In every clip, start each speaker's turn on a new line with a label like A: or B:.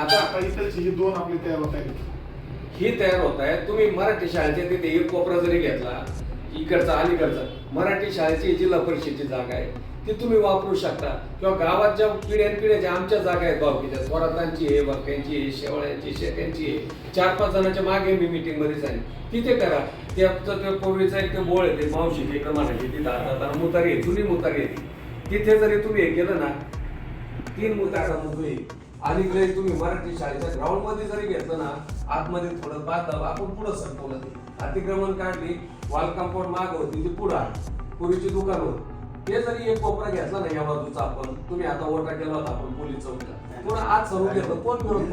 A: आता ही दोन आपली तयार होत आहेत.
B: ही तयार होत आहे तुम्ही मराठी शाळेच्या तिथे एक कोपरा जरी घेतला इकडचा अलीकडचा मराठी शाळेची जिल्हा परिषदेची जागा आहे. ती तुम्ही वापरू शकता. किंवा गावात ज्या पिढ्यान पिढ्याच्या आमच्या जागा आहेत भावकीच्या स्वरातांची आहे बरक्यांची आहे शेवळ्यांची शेत्यांची आहे. चार पाच जणांच्या मागे मी मीटिंगमध्ये झाली तिथे करा. त्या ते पूर्वीचं एक ते बोळ आहे ते मावशी इकडे म्हणायची तिथं आता मुतारी आहे जुनी मुतारी आहे तिथे जरी तुम्ही हे केलं ना तीन मुतारा मोकळी अलीकडे तुम्ही मराठी शाळेच्या ग्राउंडमध्ये जरी घेतलं ना आतमध्ये थोडं बांधलं आपण पुढं सरकवलं ते. अतिक्रमण काढली वॉल कंपाऊंड माग होती ती पुढं आली. पूर्वीची दुकान होती. ते जरी एक कोपरा घेतला ना या बाजूचा आपण तुम्ही आता ओटा केला होता आपण पोलीस चौकीला. पुन्हा आज सरून घेतलं? कोण मिळून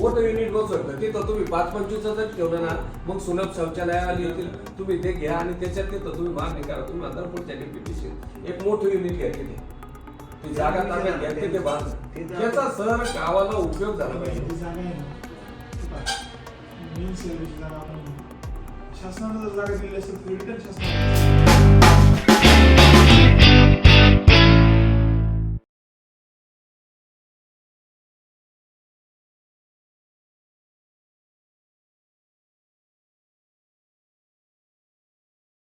B: मोठं युनिट बसवलं तिथं तुम्ही पाच पंचवीस जर ठेवलं ना मग सुलभ शौचालय आली होती. तुम्ही ते घ्या आणि त्याच्यात तिथं तुम्ही मागणी करा. तुम्ही आता पुढच्या डेप्युटेशन एक मोठं युनिट घ्या तिथे ती जागा ताब्यात घेतली ते बांध त्याचा सर गावाला उपयोग झाला पाहिजे.
A: ती शासनानं जर जागा दिली असेल तर रिटर्न शासनाला.